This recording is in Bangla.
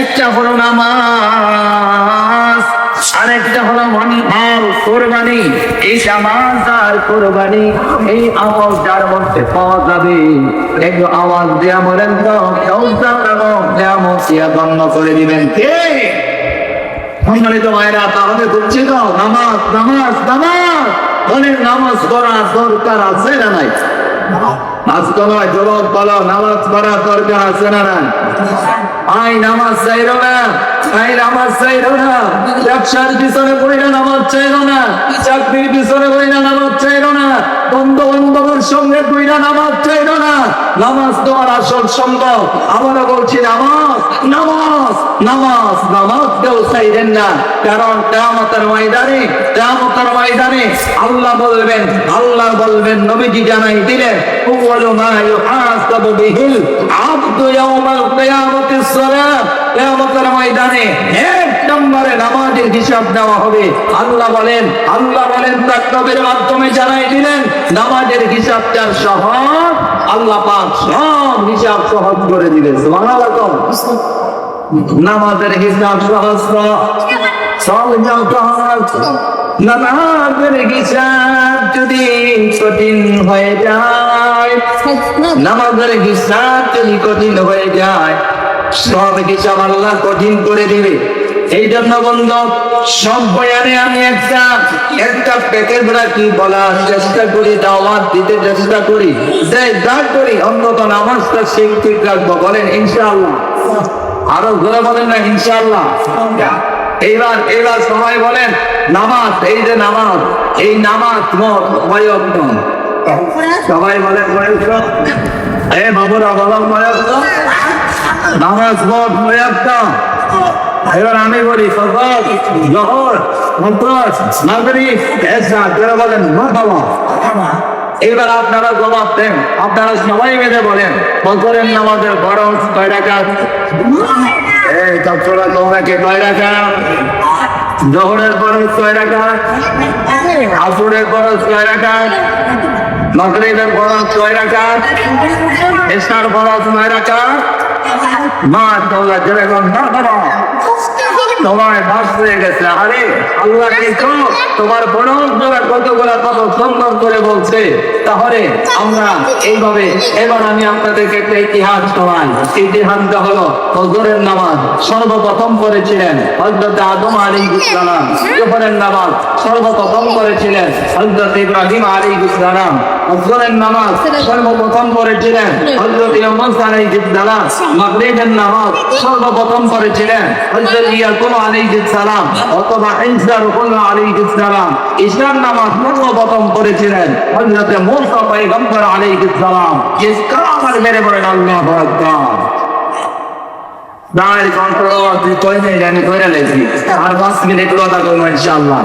একটা হলো নামাজ, আরেকটা হলো আর কোরবানি। এই নামাজ আর কোরবানি, এই আওয়াজ যার মধ্যে পাওয়া যাবে, একটু আওয়াজ দেয়া কেমন বন্ধ করে দিবেন। কে? সম্মানিত মায়েরা তাহলে বুঝছি তো নামাজ নামাজ নামাজ। অনেক নামাজ পড়া দরকার আছে না নাই? আজকে নয় যুবক বলো নামাজ পড়া দরকার আছে না না আই, নামাজ না। আই, নামাজ না। ব্যবসার পিছনে পড়ি না নামাজ না। চাকরির পিছনে পড়ি না নামাজ চাইলো না। বন্ধু বান্ধবের সঙ্গে তুই না নামাজ চাইলো না। নামাজ তোমার আসল সম্ভব। আবারও বলছি, নামাজ নামাজ। নামাজ নামাজ কেউ চাইবেন না। কারণ কেমতার ময়দানে কেমতার ময়দানে আল্লাহ বলবেন আল্লাহ বলবেন, নবীজি জানাই দিলেন আব্দু ইয়াউমাল কিয়ামতিস সালাত। ময়দানে এক নম্বরে নামাজের হিসাব দেওয়া হবে। আল্লাহ বলেন আল্লাহ বলেন তাকবীরের মাধ্যমে জানাই দিলেন, নামাজের হিসাবটা সহ আল্লাহ পাক সব হিসাব সহজ করে দিলেন সুবহানাল্লাহ নামাজের হিসাব সহজ তো সব সহজ নামাজের হিসাব যদি কঠিন হয়ে যায়, নামাজের হিসাব যদি কঠিন হয়ে যায়, সব হিসাব আল্লাহ কঠিন করে দিবে। এই জন্য বন্ধ, সব বয়ানে আমি একটা একটা প্যাকেট রাখি বলার চেষ্টা করি, দাওয়াত দিতে চেষ্টা করি, যে যা করি, অন্তত নামাজটা ঠিক ঠিক রাখব। বলেন, ইনশাআল্লাহ। আরও ঘুরে বলেন না, ইনশাআল্লাহ। এইবার এইবার সবাই বলেন, নামাজ, এই যে নামাজ, এই নামাজ মত বয়ত্ন সবাই বলেন বয়ত্ন এ বাবুরা, বলো বয়ত্ন নামাজ মত বয়ত্ন এবার আমি বলি সফর জহর মন্ত্রস নাগরিক এসা যারা বলেন বাবা এবার আপনারা জবাব দেন। আপনারা সবাই মিলে বলেন, বছরের নামাজের বরং কয় টাকা এই চট্টগ্রাম তোমাকে কয় টাকা জহরের বরং কয় টাকা আসুরের বরং কয় টাকা নগরীদের বরং কয় টাকা এসার বরং কয় টাকা মা তোমরা যেরকম না বাস হয়ে গেছে। আরে, আল্লাহ কিন্তু তোমার বড় সম্মান করে বলছে, তাহলে আমরা এইভাবে, এবার আমি আপনাদেরকে একটা ইতিহাস শোনাই। ইতিহাসটা হলো হজরের নামাজ। সর্বপ্রথম করেছিলেন হজরত আদম আলী ইসলাম জোহরের নামাজ সর্বপ্রথম করেছিলেন হজরত ইব্রাহিম আলী ইসলাম হজরের নামাজ সর্বপ্রথম করেছিলেন হজরত ইউনুস আলী ইসলাম মাগরিবের নামাজ সর্বপ্রথম করেছিলেন হজরত ইয়াকুব আলাইহিস সালাম অথবা ঈসা রুহুল আলাইহিস সালাম ঈসার নামাজ সর্বপ্রথম করেছিলেন হযরত মূসা পয়গম্বর আলাইহিস সালাম। ইস কামার মেরে বলেন আল্লাহু আকবার। দাঁড় কন্ট্রোল তুই কই নেই জানি কইরা লেছি আর 5 মিনিট কথা কইবো ইনশাআল্লাহ।